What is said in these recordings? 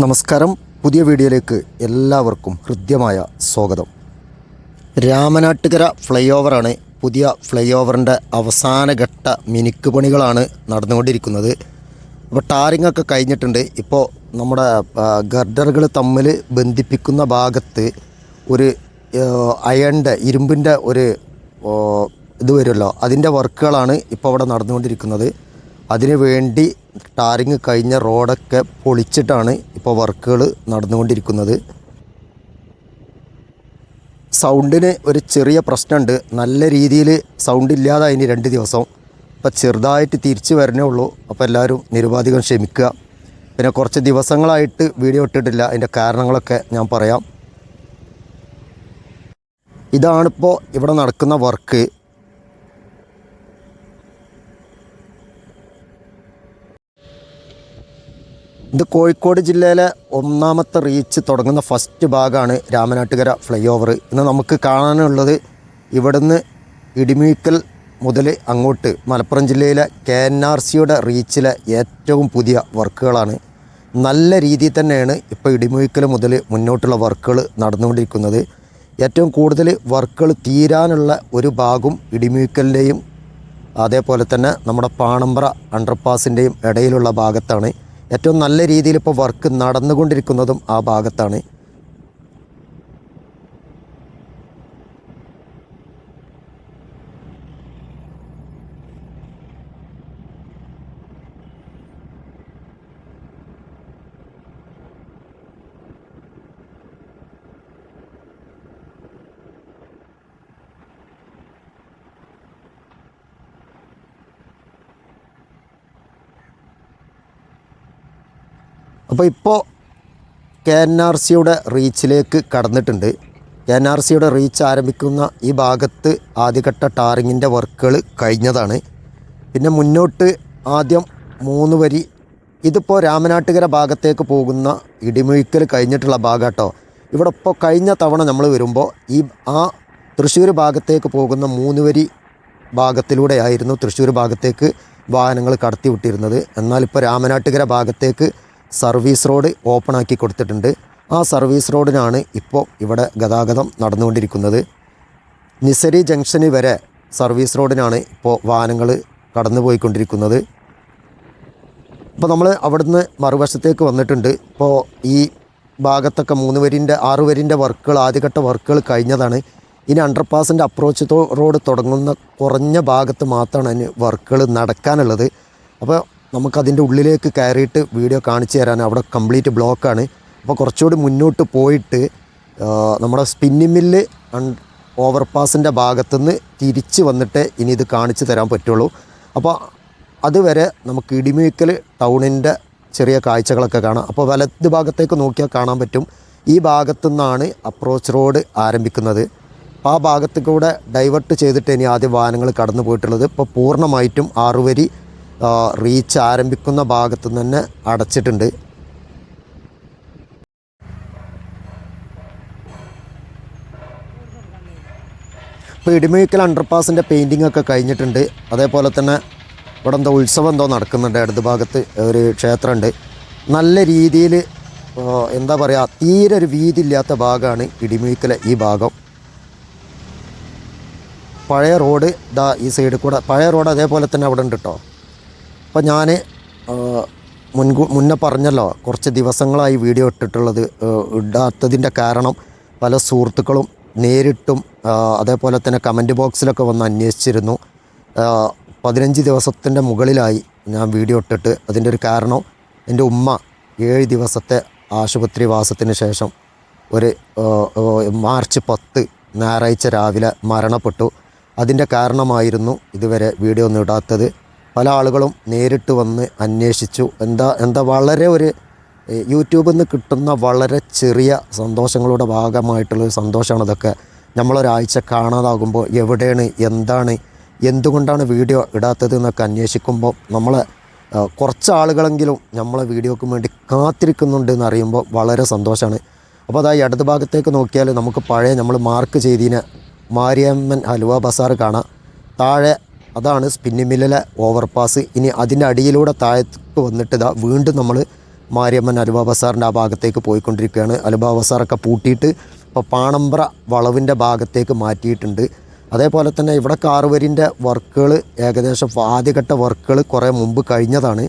നമസ്കാരം. പുതിയ വീഡിയോയിലേക്ക് എല്ലാവർക്കും ഹൃദ്യമായ സ്വാഗതം. രാമനാട്ടുകര ഫ്ലൈ ഓവറാണ് പുതിയ ഫ്ലൈ ഓവറിന്റെ അവസാനഘട്ട മിനുക്ക് പണികളാണ് നടന്നുകൊണ്ടിരിക്കുന്നത്. അപ്പോൾ ടാറിംഗ് ഒക്കെ കഴിഞ്ഞിട്ടുണ്ട്. ഇപ്പോൾ നമ്മുടെ ഗർഡറുകൾ തമ്മിൽ ബന്ധിപ്പിക്കുന്ന ഭാഗത്ത് ഒരു അയണിന്റെ ഇരുമ്പിന്റെ ഒരു ഇത് വരുമല്ലോ. അതിന്റെ വർക്കുകളാണ് ഇപ്പോൾ അവിടെ നടന്നുകൊണ്ടിരിക്കുന്നത്. അതിനു വേണ്ടി ടാറിങ് കഴിഞ്ഞ റോഡൊക്കെ പൊളിച്ചിട്ടാണ് ഇപ്പോൾ വർക്കുകൾ നടന്നുകൊണ്ടിരിക്കുന്നത്. സൗണ്ടിന് ഒരു ചെറിയ പ്രശ്നമുണ്ട്. നല്ല രീതിയിൽ സൗണ്ട് ഇല്ലാതായി ഇനി രണ്ട് ദിവസം. അപ്പോൾ ചെറുതായിട്ട് തിരിച്ചു വരണേ ഉള്ളൂ. അപ്പോൾ എല്ലാവരും നിരുപാധികം ക്ഷമിക്കുക. പിന്നെ കുറച്ച് ദിവസങ്ങളായിട്ട് വീഡിയോ ഇട്ടിട്ടില്ല. അതിന്റെ കാരണങ്ങളൊക്കെ ഞാൻ പറയാം. ഇതാണിപ്പോൾ ഇവിടെ നടക്കുന്ന വർക്ക്. ഇത് കോഴിക്കോട് ജില്ലയിലെ ഒന്നാമത്തെ റീച്ച് തുടങ്ങുന്ന ഫസ്റ്റ് ഭാഗമാണ് രാമനാട്ടുകര ഫ്ലൈ ഓവർ ഇന്ന് നമുക്ക് കാണാനുള്ളത് ഇവിടുന്ന് ഇടിമീക്കൽ മുതൽ അങ്ങോട്ട് മലപ്പുറം ജില്ലയിലെ കെ എൻ ആർ സിയുടെ റീച്ചിലെ ഏറ്റവും പുതിയ വർക്കുകളാണ്. നല്ല രീതിയിൽ തന്നെയാണ് ഇപ്പോൾ ഇടിമീക്കൽ മുതൽ മുന്നോട്ടുള്ള വർക്കുകൾ നടന്നുകൊണ്ടിരിക്കുന്നത്. ഏറ്റവും കൂടുതൽ വർക്കുകൾ തീരാനുള്ള ഒരു ഭാഗം ഇടിമീക്കലിന്റെയും അതേപോലെ തന്നെ നമ്മുടെ പാണമ്പ്ര അണ്ടർപാസിന്റെയും ഇടയിലുള്ള ഭാഗത്താണ്. ഏറ്റവും നല്ല രീതിയിൽ ഇപ്പോൾ വർക്ക് നടന്നുകൊണ്ടിരിക്കുന്നതും ആ ഭാഗത്താണ്. അപ്പോൾ ഇപ്പോൾ കെ എൻ ആർ സിയുടെ റീച്ചിലേക്ക് കടന്നിട്ടുണ്ട്. കെ എൻ ആർ സിയുടെ റീച്ച് ആരംഭിക്കുന്ന ഈ ഭാഗത്ത് ആദ്യഘട്ട ടാറിങ്ങിന്റെ വർക്കുകൾ കഴിഞ്ഞതാണ്. പിന്നെ മുന്നോട്ട് ആദ്യം മൂന്ന് വരി. ഇതിപ്പോൾ രാമനാട്ടുകര ഭാഗത്തേക്ക് പോകുന്ന ഇടിമുഴിക്കൽ കഴിഞ്ഞിട്ടുള്ള ഭാഗാട്ടോ. ഇവിടെ ഇപ്പോൾ കഴിഞ്ഞ തവണ നമ്മൾ വരുമ്പോൾ ഈ ആ തൃശ്ശൂർ ഭാഗത്തേക്ക് പോകുന്ന മൂന്ന് വരി ഭാഗത്തിലൂടെയായിരുന്നു തൃശ്ശൂർ ഭാഗത്തേക്ക് വാഹനങ്ങൾ കടത്തി വിട്ടിരുന്നത് എന്നാൽ ഇപ്പോൾ രാമനാട്ടുകര ഭാഗത്തേക്ക് സർവീസ് റോഡ് ഓപ്പൺ ആക്കി കൊടുത്തിട്ടുണ്ട്. ആ സർവീസ് റോഡിനാണ് ഇപ്പോൾ ഇവിടെ ഗതാഗതം നടന്നുകൊണ്ടിരിക്കുന്നത്. നിസരി ജംഗ്ഷന് വരെ സർവീസ് റോഡിനാണ് ഇപ്പോൾ വാഹനങ്ങൾ കടന്നു പോയിക്കൊണ്ടിരിക്കുന്നത് അപ്പോൾ നമ്മൾ അവിടുന്ന് മറുവശത്തേക്ക് വന്നിട്ടുണ്ട്. ഇപ്പോൾ ഈ ഭാഗത്തൊക്കെ മൂന്ന് വരിന്റെ ആറ് വരിന്റെ വർക്കുകൾ ആദ്യഘട്ട വർക്കുകൾ കഴിഞ്ഞതാണ്. ഇനി അണ്ടർപാസിന്റെ അപ്രോച്ച് റോഡ് തുടങ്ങുന്ന കുറഞ്ഞ ഭാഗത്ത് മാത്രമാണ് അതിന് വർക്കുകൾ നടക്കാനുള്ളത്. അപ്പോൾ നമുക്കതിന്റെ ഉള്ളിലേക്ക് കയറിയിട്ട് വീഡിയോ കാണിച്ചു തരാൻ അവിടെ കംപ്ലീറ്റ് ബ്ലോക്കാണ്. അപ്പോൾ കുറച്ചുകൂടി മുന്നോട്ട് പോയിട്ട് നമ്മുടെ സ്പിന്നിങ് മില്ല് ഓവർപാസിന്റെ ഭാഗത്തുനിന്ന് തിരിച്ച് വന്നിട്ട് ഇനി ഇത് കാണിച്ചു തരാൻ പറ്റുള്ളൂ. അപ്പോൾ അതുവരെ നമുക്ക് ഇടിമീക്കൽ ടൗണിന്റെ ചെറിയ കാഴ്ചകളൊക്കെ കാണാം. അപ്പോൾ വലത് ഭാഗത്തേക്ക് നോക്കിയാൽ കാണാൻ പറ്റും. ഈ ഭാഗത്തു നിന്നാണ് അപ്രോച്ച് റോഡ് ആരംഭിക്കുന്നത് ആ ഭാഗത്ത് കൂടെ ഡൈവേർട്ട് ചെയ്തിട്ട് ഇനി ആദ്യം വാഹനങ്ങൾ കടന്നു പോയിട്ടുള്ളത് ഇപ്പോൾ പൂർണമായിട്ടും ആറുവരി റീച്ച് ആരംഭിക്കുന്ന ഭാഗത്തു നിന്ന് തന്നെ അടച്ചിട്ടുണ്ട്. ഇപ്പോൾ ഇടിമേക്കൽ അണ്ടർപാസിന്റെ പെയിന്റിംഗ് ഒക്കെ കഴിഞ്ഞിട്ടുണ്ട്. അതേപോലെ തന്നെ ഇവിടെ എന്തോ ഉത്സവം എന്തോ നടക്കുന്നുണ്ട്. ഇടത് ഭാഗത്ത് ഒരു ക്ഷേത്രമുണ്ട്. നല്ല രീതിയിൽ എന്താ പറയുക തീരെ ഒരു വീതി ഇല്ലാത്ത ഭാഗമാണ് ഇടിമേക്കല ഈ ഭാഗം. പഴയ റോഡ് ദാ ഈ സൈഡിൽ കൂടെ പഴയ റോഡ് അതേപോലെ തന്നെ അവിടെ ഉണ്ട് കേട്ടോ അപ്പോൾ ഞാൻ മുൻകൂ മുന്നേ പറഞ്ഞല്ലോ കുറച്ച് ദിവസങ്ങളായി വീഡിയോ ഇട്ടിട്ടുള്ളത് ഇടാത്തതിന്റെ കാരണം പല സുഹൃത്തുക്കളും നേരിട്ടും അതേപോലെ തന്നെ കമന്റ് ബോക്സിലൊക്കെ വന്ന് അന്വേഷിച്ചിരുന്നു. പതിനഞ്ച് ദിവസത്തിന്റെ മുകളിലായി ഞാൻ വീഡിയോ ഇട്ടിട്ട് അതിന്റെ ഒരു കാരണം എന്റെ ഉമ്മ ഏഴ് ദിവസത്തെ ആശുപത്രി വാസത്തിന് ശേഷം ഒരു മാർച്ച് പത്ത് ഞായറാഴ്ച രാവിലെ മരണപ്പെട്ടു. അതിന്റെ കാരണമായിരുന്നു ഇതുവരെ വീഡിയോ ഒന്നും ഇടാത്തത്. പല ആളുകളും നേരിട്ട് വന്ന് അന്വേഷിച്ചു. എന്താ എന്താ വളരെ ഒരു യൂട്യൂബിൽ നിന്ന് കിട്ടുന്ന വളരെ ചെറിയ സന്തോഷങ്ങളുടെ ഭാഗമായിട്ടുള്ളൊരു സന്തോഷമാണ് ഇതൊക്കെ. നമ്മളൊരാഴ്ച കാണാതാകുമ്പോൾ എവിടെയാണ് എന്താണ് എന്തുകൊണ്ടാണ് വീഡിയോ ഇടാത്തത് എന്നൊക്കെ അന്വേഷിക്കുമ്പോൾ നമ്മൾ കുറച്ച് ആളുകളെങ്കിലും നമ്മളെ വീഡിയോക്ക് വേണ്ടി കാത്തിരിക്കുന്നുണ്ട് എന്ന് അറിയുമ്പോൾ വളരെ സന്തോഷമാണ്. അപ്പോൾ അതാ ഈ ഇടത് ഭാഗത്തേക്ക് നോക്കിയാൽ നമുക്ക് പഴയ നമ്മൾ മാർക്ക് ചെയ്തതിന് മാരിയമ്മൻ ഹലുവ ബസാർ കാണാം. താഴെ അതാണ് സ്പിന്നി സ്പിന്നിമില്ലിലെ ഓവർപാസ്. ഇനി അതിന്റെ അടിയിലൂടെ താഴത്തേക്ക് വന്നിട്ട് ഇതാ വീണ്ടും നമ്മൾ മാരിയമ്മൻ അലുബാബ ബസാറിന്റെ ആ ഭാഗത്തേക്ക് പോയിക്കൊണ്ടിരിക്കുകയാണ്. അലുബാബ ബസാറൊക്കെ പൂട്ടിയിട്ട് ഇപ്പോൾ പാണമ്പ്ര വളവിന്റെ ഭാഗത്തേക്ക് മാറ്റിയിട്ടുണ്ട്. അതേപോലെ തന്നെ ഇവിടെ കാറുവരിന്റെ വർക്കുകൾ ഏകദേശം ആദ്യഘട്ട വർക്കുകൾ കുറേ മുമ്പ് കഴിഞ്ഞതാണ്.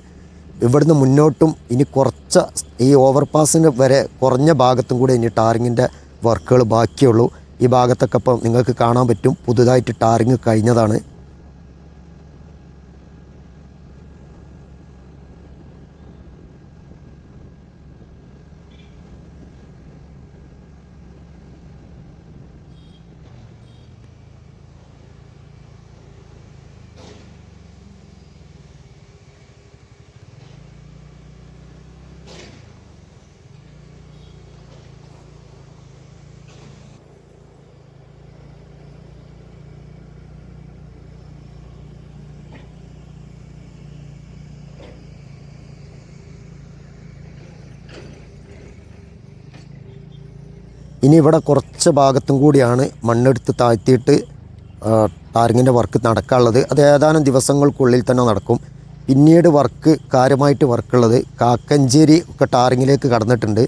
ഇവിടുന്ന് മുന്നോട്ടും ഇനി കുറച്ച ഈ ഓവർപാസിന് വരെ കുറഞ്ഞ ഭാഗത്തും കൂടെ ഇനി ടാറിങ്ങിന്റെ വർക്കുകൾ ബാക്കിയുള്ളൂ. ഈ ഭാഗത്തൊക്കെ ഇപ്പം നിങ്ങൾക്ക് കാണാൻ പറ്റും. പുതുതായിട്ട് ടാറിങ് കഴിഞ്ഞതാണ്. ഇനി ഇവിടെ കുറച്ച് ഭാഗത്തും കൂടിയാണ് മണ്ണെടുത്ത് താഴ്ത്തിയിട്ട് ടാറിങ്ങിന്റെ വർക്ക് നടക്കാനുള്ളത്. അത് ഏതാനും ദിവസങ്ങൾക്കുള്ളിൽ തന്നെ നടക്കും. പിന്നീട് വർക്ക് കാര്യമായിട്ട് വർക്കുള്ളത് കാക്കഞ്ചേരി ഒക്കെ ടാറിങ്ങിലേക്ക് കടന്നിട്ടുണ്ട്.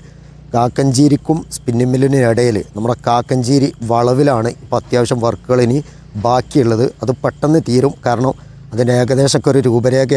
കാക്കഞ്ചേരിക്കും സ്പിന്നിങ് മില്ലിനും ഇടയിൽ നമ്മുടെ കാക്കഞ്ചേരി വളവിലാണ് ഇപ്പോൾ അത്യാവശ്യം വർക്കുകൾ ഇനി ബാക്കിയുള്ളത്. അത് പെട്ടെന്ന് തീരും. കാരണം അതിന് ഏകദേശമൊക്കെ ഒരു രൂപരേഖ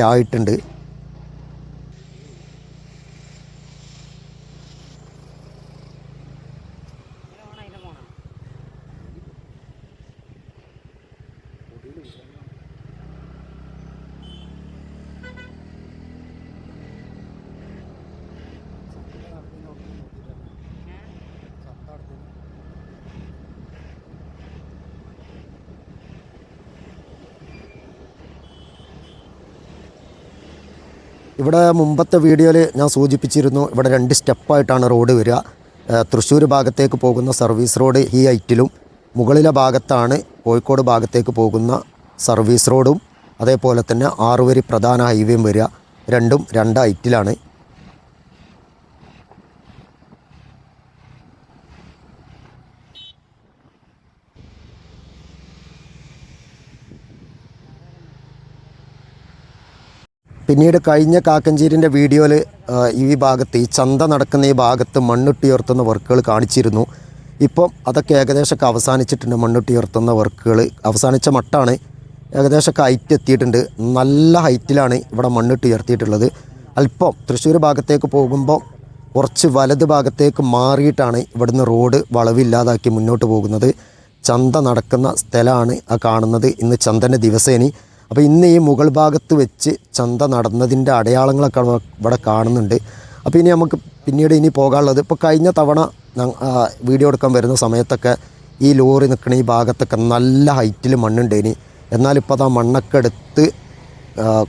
ഇവിടെ മുമ്പത്തെ വീഡിയോയിൽ ഞാൻ സൂചിപ്പിച്ചിരുന്നു ഇവിടെ രണ്ട് സ്റ്റെപ്പായിട്ടാണ് റോഡ് വരിക. തൃശ്ശൂർ ഭാഗത്തേക്ക് പോകുന്ന സർവീസ് റോഡ് ഈ ഹൈറ്റിലും മുകളിലെ ഭാഗത്താണ് കോഴിക്കോട് ഭാഗത്തേക്ക് പോകുന്ന സർവീസ് റോഡും അതേപോലെ തന്നെ ആറുവരി പ്രധാന ഹൈവേയും വരിക. രണ്ടും രണ്ട് ഹൈറ്റിലാണ് പിന്നീട് കഴിഞ്ഞ കാക്കഞ്ചേരിന്റെ വീഡിയോയിൽ ഈ ഭാഗത്ത് ഈ ചന്ത നടക്കുന്ന ഈ ഭാഗത്ത് മണ്ണുട്ടിയുയർത്തുന്ന വർക്കുകൾ കാണിച്ചിരുന്നു. ഇപ്പം അതൊക്കെ ഏകദേശമൊക്കെ അവസാനിച്ചിട്ടുണ്ട് മണ്ണുട്ടിയുയർത്തുന്ന വർക്കുകൾ. അവസാനിച്ച മട്ടാണ് ഏകദേശമൊക്കെ ഹൈറ്റ് എത്തിയിട്ടുണ്ട്. നല്ല ഹൈറ്റിലാണ് ഇവിടെ മണ്ണിട്ടുയർത്തിയിട്ടുള്ളത് അല്പം തൃശ്ശൂർ ഭാഗത്തേക്ക് പോകുമ്പോൾ കുറച്ച് വലത് ഭാഗത്തേക്ക് മാറിയിട്ടാണ് ഇവിടുന്ന് റോഡ് വളവില്ലാതാക്കി മുന്നോട്ട് പോകുന്നത്. ചന്ത നടക്കുന്ന സ്ഥലമാണ് ആ കാണുന്നത്. ഇന്ന് ചന്തന്റെ ദിവസേനി. അപ്പോൾ ഇന്ന് ഈ മുകൾ ഭാഗത്ത് വെച്ച് ചന്ത നടന്നതിന്റെ അടയാളങ്ങളൊക്കെ ഇവിടെ കാണുന്നുണ്ട്. അപ്പോൾ ഇനി നമുക്ക് പിന്നീട് ഇനി പോകാനുള്ളത് ഇപ്പോൾ കഴിഞ്ഞ തവണ വീഡിയോ എടുക്കാൻ വരുന്ന സമയത്തൊക്കെ ഈ ലോറി നിൽക്കുന്ന ഈ ഭാഗത്തൊക്കെ നല്ല ഹൈറ്റിൽ മണ്ണുണ്ടേനി അത് ആ മണ്ണൊക്കെ എടുത്ത്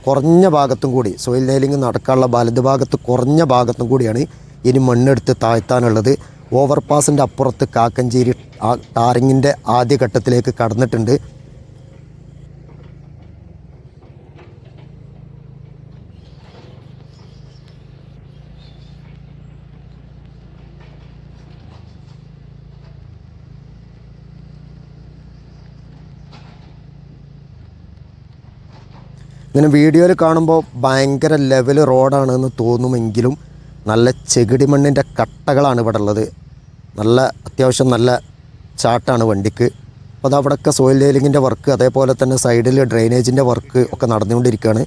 കുറഞ്ഞ ഭാഗത്തും കൂടി സോയിൽ നെയിലിംഗ് നടക്കാനുള്ള വലത് ഭാഗത്ത് കുറഞ്ഞ ഭാഗത്തും കൂടിയാണ് ഇനി മണ്ണെടുത്ത് താഴ്ത്താനുള്ളത്. ഓവർപാസിന്റെ അപ്പുറത്ത് കാക്കഞ്ചേരി ടാറിങ്ങിന്റെ ആദ്യഘട്ടത്തിലേക്ക് കടന്നിട്ടുണ്ട്. ഇങ്ങനെ വീഡിയോയിൽ കാണുമ്പോൾ ഭയങ്കര ലെവൽ റോഡാണ് എന്ന് തോന്നുമെങ്കിലും നല്ല ചെകിടി മണ്ണിന്റെ കട്ടകളാണ് ഇവിടെ ഉള്ളത്. നല്ല അത്യാവശ്യം നല്ല ചാട്ടാണ് വണ്ടിക്ക്. അപ്പോൾ അത് സോയിൽ ലെയിലിങ്ങിന്റെ വർക്ക് അതേപോലെ തന്നെ സൈഡിൽ ഡ്രെയിനേജിന്റെ വർക്ക് ഒക്കെ നടന്നുകൊണ്ടിരിക്കുകയാണ്.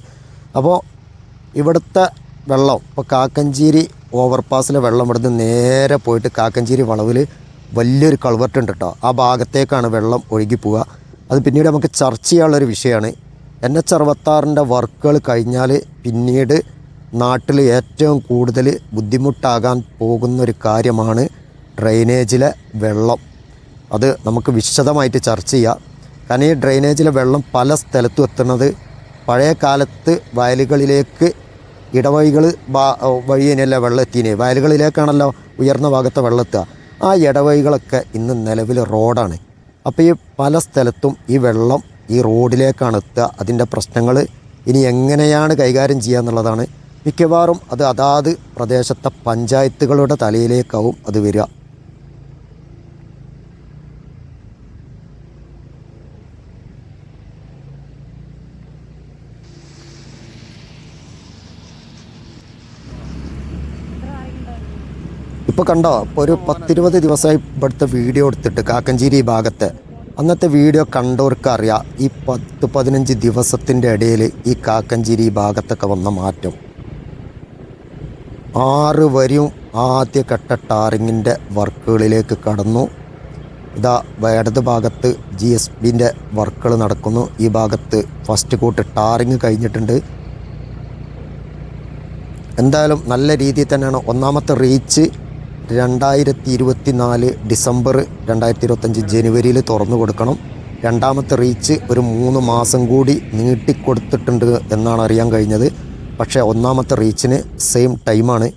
അപ്പോൾ ഇവിടുത്തെ വെള്ളം ഇപ്പോൾ കാക്കഞ്ചേരി ഓവർപാസിലെ വെള്ളം ഇവിടുന്ന് നേരെ പോയിട്ട് കാക്കഞ്ചേരി വളവിൽ വലിയൊരു കൾവർട്ട് ഉണ്ട് കേട്ടോ ആ ഭാഗത്തേക്കാണ് വെള്ളം ഒഴുകി പോവുക. അത് പിന്നീട് നമുക്ക് ചർച്ച ചെയ്യാനുള്ളൊരു വിഷയമാണ്. എൻ എച്ച് അറുപത്താറിന്റെ വർക്കുകൾ കഴിഞ്ഞാൽ പിന്നീട് നാട്ടിൽ ഏറ്റവും കൂടുതൽ ബുദ്ധിമുട്ടാകാൻ പോകുന്ന ഒരു കാര്യമാണ് ഡ്രെയിനേജിലെ വെള്ളം. അത് നമുക്ക് വിശദമായിട്ട് ചർച്ച ചെയ്യാം. കാരണം ഈ ഡ്രെയിനേജിലെ വെള്ളം പല സ്ഥലത്തും എത്തുന്നത് പഴയ കാലത്ത് വയലുകളിലേക്ക് ഇടവഴികൾ വഴി തന്നെയല്ല വെള്ളം എത്തിയേ? വയലുകളിലേക്കാണല്ലോ ഉയർന്ന ഭാഗത്തെ വെള്ളം എത്തുക. ആ ഇടവഴികളൊക്കെ ഇന്ന് നിലവിൽ റോഡാണ്. അപ്പോൾ ഈ പല സ്ഥലത്തും ഈ വെള്ളം ഈ റോഡിലേക്കാണ് എത്തുക. അതിന്റെ പ്രശ്നങ്ങൾ ഇനി എങ്ങനെയാണ് കൈകാര്യം ചെയ്യുക എന്നുള്ളതാണ്. മിക്കവാറും അത് അതാത് പ്രദേശത്തെ പഞ്ചായത്തുകളുടെ തലയിലേക്കാവും അത് വരിക. ഇപ്പോൾ കണ്ടോ ഇപ്പോൾ ഒരു പത്തിരുപത് ദിവസമായി ഇവിടുത്തെ വീഡിയോ എടുത്തിട്ട് കാക്കഞ്ചേരി ഭാഗത്തെ അന്നത്തെ വീഡിയോ കണ്ടവർക്ക് അറിയാം ഈ പത്ത് പതിനഞ്ച് ദിവസത്തിന്റെ ഇടയിൽ ഈ കാക്കഞ്ചേരി ഭാഗത്തൊക്കെ വന്ന മാറ്റം. ആറ് വരിയും ആദ്യഘട്ട ടാറിങ്ങിന്റെ വർക്കുകളിലേക്ക് കടന്നു. ഇതാ ഇടത് ഭാഗത്ത് ജി എസ് ബിന്റെ വർക്കുകൾ നടക്കുന്നു. ഈ ഭാഗത്ത് ഫസ്റ്റ് കൂട്ട് ടാറിങ് കഴിഞ്ഞിട്ടുണ്ട്. എന്തായാലും നല്ല രീതിയിൽ തന്നെയാണ് ഒന്നാമത്തെ റീച്ച് രണ്ടായിരത്തി ഇരുപത്തി നാല് ഡിസംബർ രണ്ടായിരത്തി ഇരുപത്തഞ്ച് ജനുവരിയിൽ തുറന്നു കൊടുക്കണം. രണ്ടാമത്തെ റീച്ച് ഒരു മൂന്ന് മാസം കൂടി നീട്ടിക്കൊടുത്തിട്ടുണ്ട് എന്നാണ് അറിയാൻ കഴിഞ്ഞത്. പക്ഷേ ഒന്നാമത്തെ റീച്ചിന് സെയിം ടൈമാണ്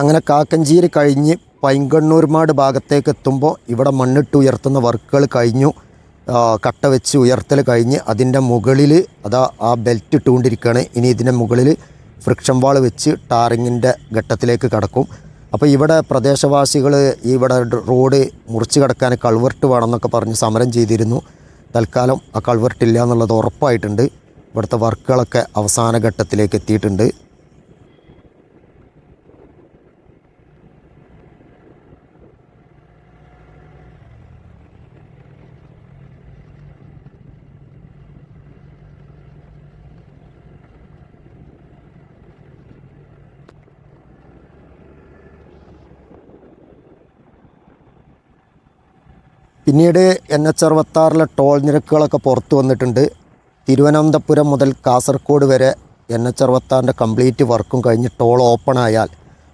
അങ്ങനെ കാക്കഞ്ചേരി കഴിഞ്ഞ് പൈങ്കണ്ണൂർമാട് ഭാഗത്തേക്ക് എത്തുമ്പോൾ ഇവിടെ മണ്ണിട്ട് ഉയർത്തുന്ന വർക്കുകൾ കഴിഞ്ഞു. കട്ട വെച്ച് ഉയർത്തൽ കഴിഞ്ഞ് അതിന്റെ മുകളിൽ അതാ ആ ബെൽറ്റ് ഇട്ടുകൊണ്ടിരിക്കുകയാണ്. ഇനി ഇതിന്റെ മുകളിൽ ഫ്രിക്ഷൻ വാൾ വെച്ച് ടാറിങ്ങിന്റെ ഘട്ടത്തിലേക്ക് കടക്കും. അപ്പോൾ ഇവിടെ പ്രദേശവാസികൾ ഇവിടെ റോഡ് മുറിച്ച് കടക്കാൻ കൾവർട്ട് വേണമെന്നൊക്കെ പറഞ്ഞ് സമരം ചെയ്തിരുന്നു. തൽക്കാലം ആ കൾവർട്ട് ഇല്ല എന്നുള്ളത് ഉറപ്പായിട്ടുണ്ട്. ഇവിടുത്തെ വർക്കുകളൊക്കെ അവസാന ഘട്ടത്തിലേക്ക് എത്തിയിട്ടുണ്ട്. പിന്നീട് എൻ എച്ച് അറുപത്താറിലെ ടോൾ നിരക്കുകളൊക്കെ പുറത്തു വന്നിട്ടുണ്ട്. തിരുവനന്തപുരം മുതൽ കാസർഗോഡ് വരെ എൻ എച്ച് അറുപത്താറിന്റെ കംപ്ലീറ്റ് വർക്കും കഴിഞ്ഞ് ടോൾ ഓപ്പൺ ആയാൽ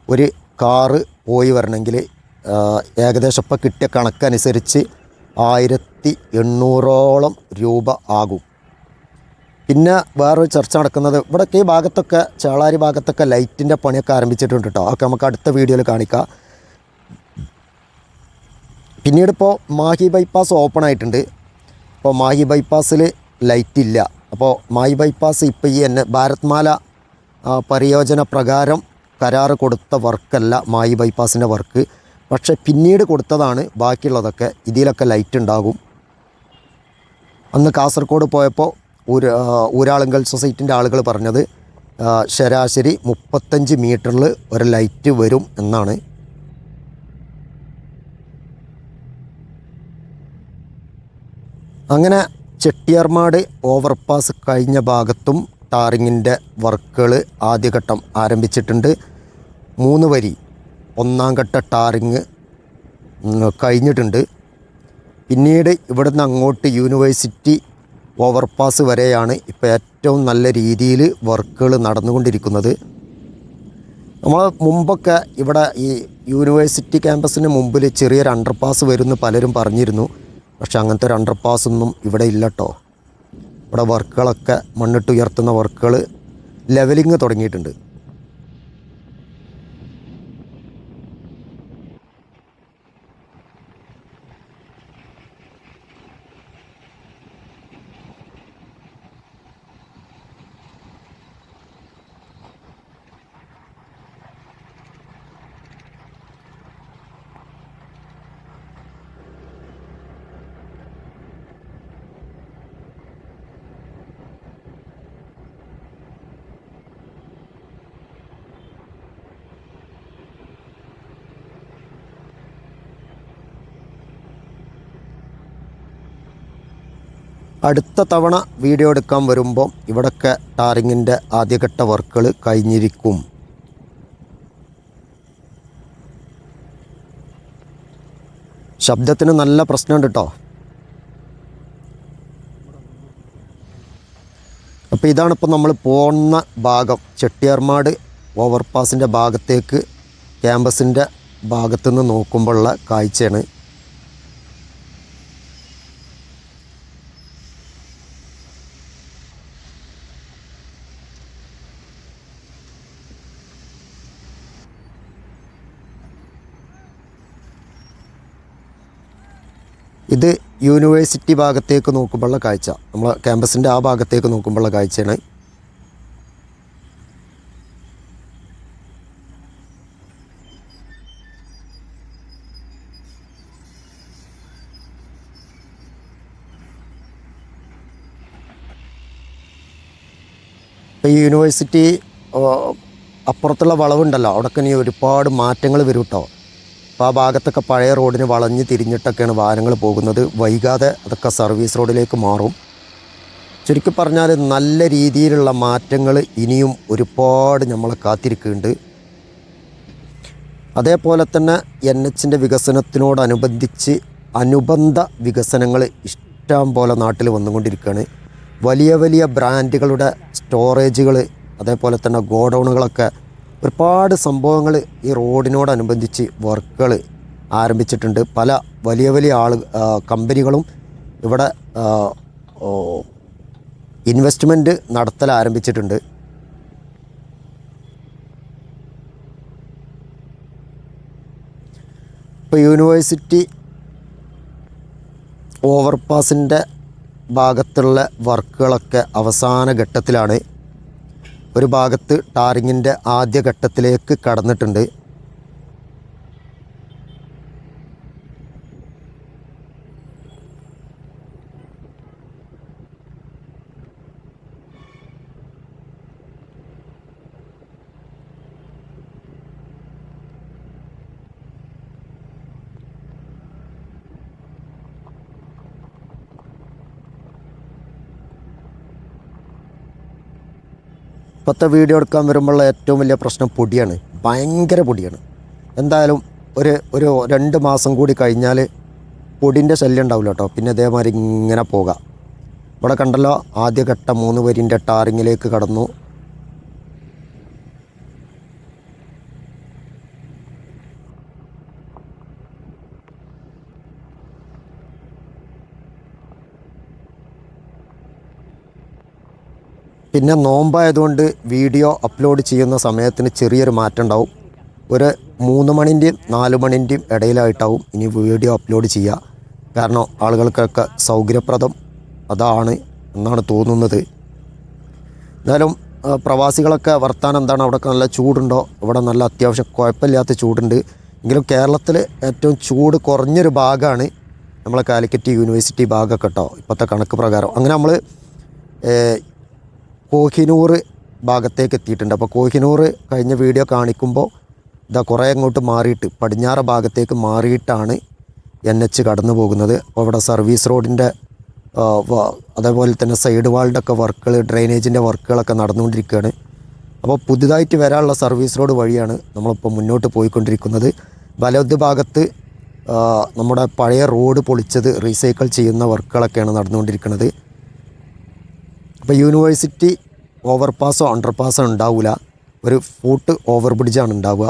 ഒരു കാറ് പോയി വരണമെങ്കിൽ ഏകദേശം ഇപ്പം കിട്ടിയ കണക്കനുസരിച്ച് ആയിരത്തി എണ്ണൂറോളം രൂപ ആകും. പിന്നെ വേറൊരു ചർച്ച നടക്കുന്നത് ഇവിടെയൊക്കെ ഈ ഭാഗത്തൊക്കെ ചേളാരി ഭാഗത്തൊക്കെ ലൈറ്റിന്റെ പണിയൊക്കെ ആരംഭിച്ചിട്ടുണ്ട് കേട്ടോ അതൊക്കെ നമുക്ക് അടുത്ത വീഡിയോയിൽ കാണിക്കാം. പിന്നീട് ഇപ്പോൾ മാഹി ബൈപ്പാസ് ഓപ്പൺ ആയിട്ടുണ്ട്. അപ്പോൾ മാഹി ബൈപ്പാസിൽ ലൈറ്റ് ഇല്ല. അപ്പോൾ മാഹി ബൈപ്പാസ് ഇപ്പോൾ ഈ എന്നെ ഭാരത്മാല പരിയോജന പ്രകാരം കരാറ് കൊടുത്ത വർക്കല്ല മായി ബൈപ്പാസിന്റെ വർക്ക്. പക്ഷെ പിന്നീട് കൊടുത്തതാണ്. ബാക്കിയുള്ളതൊക്കെ ഇതിലൊക്കെ ലൈറ്റ് ഉണ്ടാകും. അന്ന് കാസർഗോഡ് പോയപ്പോൾ ഒരു ഊരാളുങ്കൽ സൊസൈറ്റിന്റെ ആളുകൾ പറഞ്ഞത് ശരാശരി മുപ്പത്തഞ്ച് മീറ്ററിൽ ഒരു ലൈറ്റ് വരും എന്നാണ്. അങ്ങനെ ചെട്ടിയാർമാട് ഓവർപാസ് കഴിഞ്ഞ ഭാഗത്തും ടാറിങ്ങിന്റെ വർക്കുകൾ ആദ്യഘട്ടം ആരംഭിച്ചിട്ടുണ്ട്. മൂന്ന് വരി ഒന്നാം ഘട്ട ടാറിങ് കഴിഞ്ഞിട്ടുണ്ട്. പിന്നീട് ഇവിടുന്ന് അങ്ങോട്ട് യൂണിവേഴ്സിറ്റി ഓവർപാസ് വരെയാണ് ഇപ്പോൾ ഏറ്റവും നല്ല രീതിയിൽ വർക്കുകൾ നടന്നുകൊണ്ടിരിക്കുന്നത്. നമ്മൾ മുമ്പൊക്കെ ഇവിടെ ഈ യൂണിവേഴ്സിറ്റി ക്യാമ്പസിന് മുമ്പിൽ ചെറിയൊരു അണ്ടർപാസ് വരുമെന്ന് പലരും പറഞ്ഞിരുന്നു. പക്ഷെ അങ്ങനത്തെ ഒരു അണ്ടർപാസ് ഒന്നും ഇവിടെ ഇല്ല കേട്ടോ ഇവിടെ വർക്കുകളൊക്കെ മണ്ണിട്ട് ഉയർത്തുന്ന വർക്കുകൾ ലെവലിങ് തുടങ്ങിയിട്ടുണ്ട്. അടുത്ത തവണ വീഡിയോ എടുക്കാൻ വരുമ്പോൾ ഇവിടൊക്കെ ടാറിങ്ങിന്റെ ആദ്യഘട്ട വർക്കുകൾ കഴിഞ്ഞിരിക്കും. ശബ്ദത്തിന് നല്ല പ്രശ്നമുണ്ട് കേട്ടോ അപ്പോൾ ഇതാണിപ്പോൾ നമ്മൾ പോകുന്ന ഭാഗം. ചെട്ടിയാർമാട് ഓവർപാസിന്റെ ഭാഗത്തേക്ക് ക്യാമ്പസിന്റെ ഭാഗത്തുനിന്ന് നോക്കുമ്പോഴുള്ള കാഴ്ചയാണ് ഇത് യൂണിവേഴ്സിറ്റി ഭാഗത്തേക്ക് നോക്കുമ്പോഴുള്ള കാഴ്ച. നമ്മൾ ക്യാമ്പസിന്റെ ആ ഭാഗത്തേക്ക് നോക്കുമ്പോഴുള്ള കാഴ്ചയാണ്. ഈ യൂണിവേഴ്സിറ്റി അപ്പുറത്തുള്ള വളവുണ്ടല്ലോ. ഇനി ഒരുപാട് മാറ്റങ്ങൾ വരും കേട്ടോ അപ്പോൾ ആ ഭാഗത്തൊക്കെ പഴയ റോഡിന് വളഞ്ഞ് തിരിഞ്ഞിട്ടൊക്കെയാണ് വാഹനങ്ങൾ പോകുന്നത്. വൈകാതെ അതൊക്കെ സർവീസ് റോഡിലേക്ക് മാറും. ചുരുക്കി പറഞ്ഞാൽ നല്ല രീതിയിലുള്ള മാറ്റങ്ങൾ ഇനിയും ഒരുപാട് നമ്മളെ കാത്തിരിക്കുന്നുണ്ട്. അതേപോലെ തന്നെ എൻ എച്ചിന്റെ വികസനത്തിനോടനുബന്ധിച്ച് അനുബന്ധ വികസനങ്ങൾ ഇഷ്ടം പോലെ നാട്ടിൽ വന്നുകൊണ്ടിരിക്കുകയാണ്. വലിയ വലിയ ബ്രാൻഡുകളുടെ സ്റ്റോറേജുകൾ അതേപോലെ തന്നെ ഗോഡൗണുകളൊക്കെ ഒരുപാട് സംഭവങ്ങൾ ഈ റോഡിനോടനുബന്ധിച്ച് വർക്കുകൾ ആരംഭിച്ചിട്ടുണ്ട്. പല വലിയ വലിയ ആൾ കമ്പനികളും ഇവിടെ ഇൻവെസ്റ്റ്മെന്റ് നടത്തൽ ആരംഭിച്ചിട്ടുണ്ട്. ഇപ്പോൾ യൂണിവേഴ്സിറ്റി ഓവർപാസിന്റെ ഭാഗത്തുള്ള വർക്കുകളൊക്കെ അവസാന ഘട്ടത്തിലാണ്. ഒരു ഭാഗത്ത് ടാറിങ്ങിന്റെ ആദ്യ ഘട്ടത്തിലേക്ക് കടന്നിട്ടുണ്ട്. ഇപ്പോഴത്തെ വീഡിയോ എടുക്കാൻ വരുമ്പോഴുള്ള ഏറ്റവും വലിയ പ്രശ്നം പൊടിയാണ്. ഭയങ്കര പൊടിയാണ്. എന്തായാലും ഒരു ഒരു രണ്ട് മാസം കൂടി കഴിഞ്ഞാൽ പൊടിന്റെ ശല്യം ഉണ്ടാവില്ല കേട്ടോ. പിന്നെ ഇതേമാതിരി ഇങ്ങനെ പോകാം. ഇവിടെ കണ്ടല്ലോ ആദ്യഘട്ട മൂന്ന് പേരിന്റെ ടാറിങ്ങിലേക്ക് കടന്നു. പിന്നെ നോമ്പായതുകൊണ്ട് വീഡിയോ അപ്ലോഡ് ചെയ്യുന്ന സമയത്തിന് ചെറിയൊരു മാറ്റം ഉണ്ടാവും ഒരു മൂന്ന് മണിന്റെയും നാല് മണിന്റെയും ഇടയിലായിട്ടാവും ഇനി വീഡിയോ അപ്ലോഡ് ചെയ്യുക. കാരണം ആളുകൾക്കൊക്കെ സൗകര്യപ്രദം അതാണ് എന്നാണ് തോന്നുന്നത്. എന്നാലും പ്രവാസികളൊക്കെ വർത്താനം എന്താണ്? അവിടെ നല്ല ചൂടുണ്ടോ? ഇവിടെ നല്ല അത്യാവശ്യം കുഴപ്പമില്ലാത്ത ചൂടുണ്ട്. എങ്കിലും കേരളത്തിൽ ഏറ്റവും ചൂട് കുറഞ്ഞൊരു ഭാഗമാണ് നമ്മളെ കാലിക്കറ്റ് യൂണിവേഴ്സിറ്റി ഭാഗമൊക്കെ കേട്ടോ ഇപ്പോഴത്തെ കണക്ക് പ്രകാരം. അങ്ങനെ നമ്മൾ കോഹിനൂർ ഭാഗത്തേക്ക് എത്തിയിട്ടുണ്ട് അപ്പോൾ കോഹിനൂർ കഴിഞ്ഞ വീഡിയോ കാണിക്കുമ്പോൾ ഇതാ കുറേ അങ്ങോട്ട് മാറിയിട്ട് പടിഞ്ഞാറ ഭാഗത്തേക്ക് മാറിയിട്ടാണ് എൻ എച്ച് കടന്നു പോകുന്നത്. അപ്പോൾ ഇവിടെ സർവീസ് റോഡിന്റെ അതേപോലെ തന്നെ സൈഡ് വാളിന്റെ ഒക്കെ വർക്കുകൾ ഡ്രെയിനേജിന്റെ വർക്കുകളൊക്കെ നടന്നുകൊണ്ടിരിക്കുകയാണ്. അപ്പോൾ പുതുതായിട്ട് വരാനുള്ള സർവീസ് റോഡ് വഴിയാണ് നമ്മളിപ്പോൾ മുന്നോട്ട് പോയിക്കൊണ്ടിരിക്കുന്നത്. വലത് ഭാഗത്ത് നമ്മുടെ പഴയ റോഡ് പൊളിച്ചത് റീസൈക്കിൾ ചെയ്യുന്ന വർക്കുകളൊക്കെയാണ് നടന്നുകൊണ്ടിരിക്കുന്നത്. അപ്പോൾ യൂണിവേഴ്സിറ്റി ഓവർപാസോ അണ്ടർപാസോ ഉണ്ടാവില്ല ഒരു ഫൂട്ട് ഓവർ ബ്രിഡ്ജാണ് ഉണ്ടാവുക.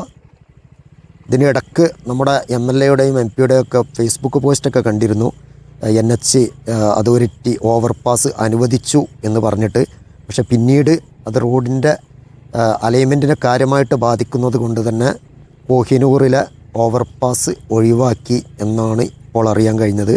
ഇതിനിടക്ക് നമ്മുടെ എം എൽ എയുടെയും എം പിയുടെയും ഒക്കെ ഫേസ്ബുക്ക് പോസ്റ്റൊക്കെ കണ്ടിരുന്നു. എൻ എച്ച് അതോറിറ്റി ഓവർപാസ് അനുവദിച്ചു എന്ന് പറഞ്ഞിട്ട്. പക്ഷെ പിന്നീട് അത് റോഡിന്റെ അലൈൻമെന്റിനെ കാര്യമായിട്ട് ബാധിക്കുന്നത് കൊണ്ട് തന്നെ കോഹിനൂറിലെ ഓവർപാസ് ഒഴിവാക്കി എന്നാണ് ഇപ്പോൾ അറിയാൻ കഴിഞ്ഞത്.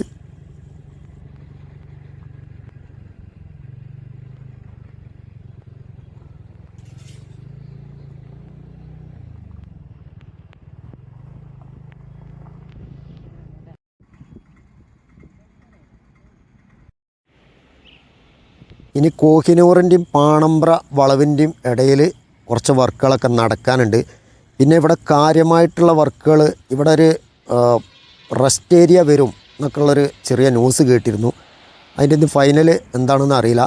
ഇനി കോഹിനൂറിന്റെയും പാണമ്പ്ര വളവിന്റെയും ഇടയിൽ കുറച്ച് വർക്കുകളൊക്കെ നടക്കാനുണ്ട്. പിന്നെ ഇവിടെ കാര്യമായിട്ടുള്ള വർക്കുകൾ ഇവിടെ ഒരു റെസ്റ്റ് ഏരിയ വരും എന്നൊക്കെയുള്ളൊരു ചെറിയ ന്യൂസ് കേട്ടിരുന്നു. അതിന്റെ ഇന്ന് ഫൈനൽ എന്താണെന്ന് അറിയില്ല.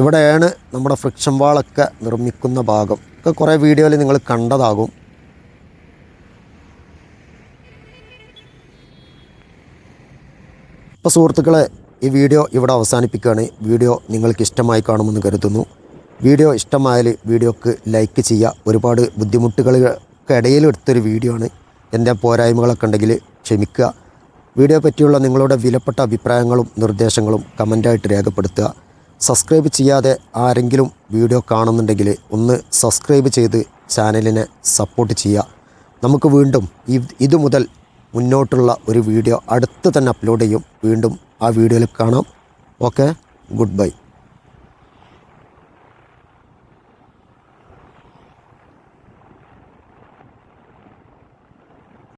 ഇവിടെയാണ് നമ്മുടെ ഫ്രിക്ഷൻ വാളൊക്കെ നിർമ്മിക്കുന്ന ഭാഗം. ഒക്കെ കുറേ വീഡിയോയിൽ നിങ്ങൾ കണ്ടതാകും. അപ്പോൾ സുഹൃത്തുക്കളെ ഈ വീഡിയോ ഇവിടെ അവസാനിപ്പിക്കുകയാണ്. വീഡിയോ നിങ്ങൾക്ക് ഇഷ്ടമായി കാണുമെന്ന് കരുതുന്നു. വീഡിയോ ഇഷ്ടമായാൽ വീഡിയോക്ക് ലൈക്ക് ചെയ്യുക. ഒരുപാട് ബുദ്ധിമുട്ടുകൾക്കിടയിൽ എടുത്തൊരു വീഡിയോ ആണ്. എന്റെ പോരായ്മകളൊക്കെ ഉണ്ടെങ്കിൽ ക്ഷമിക്കുക. വീഡിയോ പറ്റിയുള്ള നിങ്ങളുടെ വിലപ്പെട്ട അഭിപ്രായങ്ങളും നിർദ്ദേശങ്ങളും കമന്റായിട്ട് രേഖപ്പെടുത്തുക. സബ്സ്ക്രൈബ് ചെയ്യാതെ ആരെങ്കിലും വീഡിയോ കാണുന്നുണ്ടെങ്കിൽ ഒന്ന് സബ്സ്ക്രൈബ് ചെയ്ത് ചാനലിനെ സപ്പോർട്ട് ചെയ്യുക. നമുക്ക് വീണ്ടും ഇതു മുതൽ മുന്നോട്ടുള്ള ഒരു വീഡിയോ അടുത്ത് തന്നെ അപ്ലോഡ് ചെയ്യും. വീണ്ടും ആ വീഡിയോയിൽ കാണാം. Okay good bye